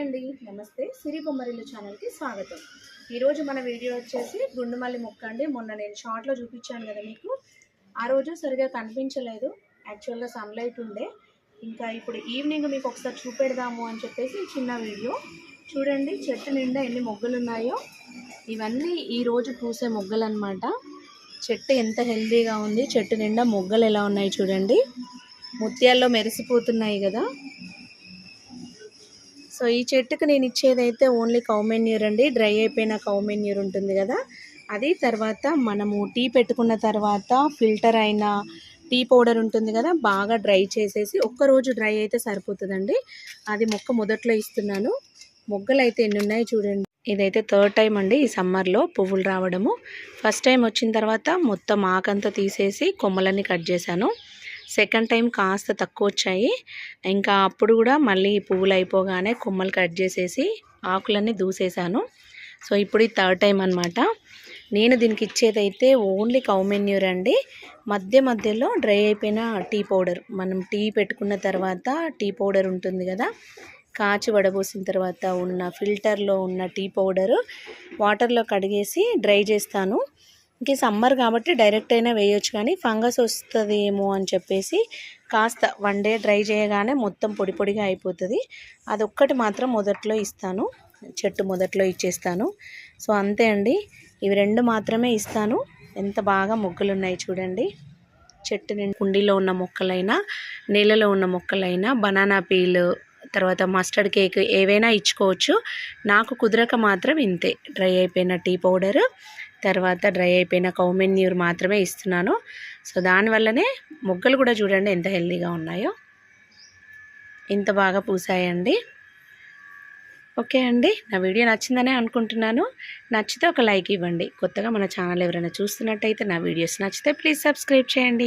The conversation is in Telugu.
అండి. నమస్తే. సిరి బొమ్మరిల్లు ఛానల్కి స్వాగతం. ఈరోజు మన వీడియో వచ్చేసి గుండుమల్లి మొక్క అండి. మొన్న నేను షార్ట్లో చూపించాను కదా మీకు. ఆ రోజు సరిగా కనిపించలేదు. యాక్చువల్గా సన్లైట్ ఉండే. ఇంకా ఇప్పుడు ఈవినింగ్ మీకు ఒకసారి చూపెడదాము అని చెప్పేసి చిన్న వీడియో. చూడండి చెట్టు నిండా ఎన్ని మొగ్గలు ఉన్నాయో ఇవన్నీ ఈరోజు పూసే మొగ్గలు అనమాట చెట్టు ఎంత హెల్తీగా ఉంది. చెట్టు నిండా మొగ్గలు ఎలా ఉన్నాయి చూడండి. ముత్యాల్లో మెరిసిపోతున్నాయి కదా. సో ఈ చెట్టుకు నేను ఇచ్చేదైతే ఓన్లీ కౌమెన్యూర్ అండి. డ్రై అయిపోయిన కౌమెన్యూర్ ఉంటుంది కదా. అది తర్వాత మనము టీ పెట్టుకున్న తర్వాత ఫిల్టర్ అయిన టీ పౌడర్ ఉంటుంది కదా బాగా డ్రై చేసేసి ఒక్కరోజు డ్రై అయితే సరిపోతుందండి. అది మొక్క మొదట్లో ఇస్తున్నాను. మొగ్గలు అయితే ఎన్ని ఉన్నాయి చూడండి. ఇదైతే థర్డ్ టైం అండి ఈ సమ్మర్లో పువ్వులు రావడము. ఫస్ట్ టైం వచ్చిన తర్వాత మొత్తం ఆకంతా తీసేసి కొమ్మలన్నీ కట్ చేశాను. సెకండ్ టైం కాస్త తక్కువ వచ్చాయి ఇంకా అప్పుడు కూడా మళ్ళీ పువ్వులు అయిపోగానే కొమ్మలు కట్ చేసేసి ఆకులన్నీ దూసేసాను. సో ఇప్పుడు ఈ థర్డ్ టైం అనమాట నేను దీనికి ఇచ్చేదైతే ఓన్లీ కౌమెన్యూర్ అండి. మధ్య మధ్యలో డ్రై అయిపోయిన టీ పౌడర్. మనం టీ పెట్టుకున్న తర్వాత టీ పౌడర్ ఉంటుంది కదా కాచి వడబోసిన తర్వాత ఉన్న ఫిల్టర్లో ఉన్న టీ పౌడరు వాటర్లో కడిగేసి డ్రై చేస్తాను. ఇంక సమ్మర్ కాబట్టి డైరెక్ట్ అయినా వేయొచ్చు కానీ ఫంగస్ వస్తుంది ఏమో అని చెప్పేసి కాస్త వన్ డే డ్రై చేయగానే మొత్తం పొడి పొడిగా అయిపోతుంది. అదొక్కటి మాత్రం మొదట్లో ఇస్తాను. చెట్టు మొదట్లో ఇచ్చేస్తాను. సో అంతే అండి. ఇవి రెండు మాత్రమే ఇస్తాను. ఎంత బాగా మొగ్గలు ఉన్నాయి చూడండి. చెట్టు నిండి కుండీలో ఉన్న మొక్కలైనా నీళ్ళలో ఉన్న మొక్కలైనా బనానా పీలు తర్వాత మస్టర్డ్ కేక్ ఏవైనా ఇచ్చుకోవచ్చు. నాకు కుదరక మాత్రం ఇంతే. డ్రై అయిపోయిన టీ పౌడర్ తర్వాత డ్రై అయిపోయిన కౌమెన్యూర్ మాత్రమే ఇస్తున్నాను. సో దానివల్లనే మొగ్గలు కూడా చూడండి ఎంత హెల్దీగా ఉన్నాయో. ఇంత బాగా పూసాయండి. ఓకే అండి. నా వీడియో నచ్చిందనే అనుకుంటున్నాను. నచ్చితే ఒక లైక్ ఇవ్వండి. కొత్తగా మన ఛానల్ ఎవరైనా చూస్తున్నట్టయితే నా వీడియోస్ నచ్చితే ప్లీజ్ సబ్స్క్రైబ్ చేయండి.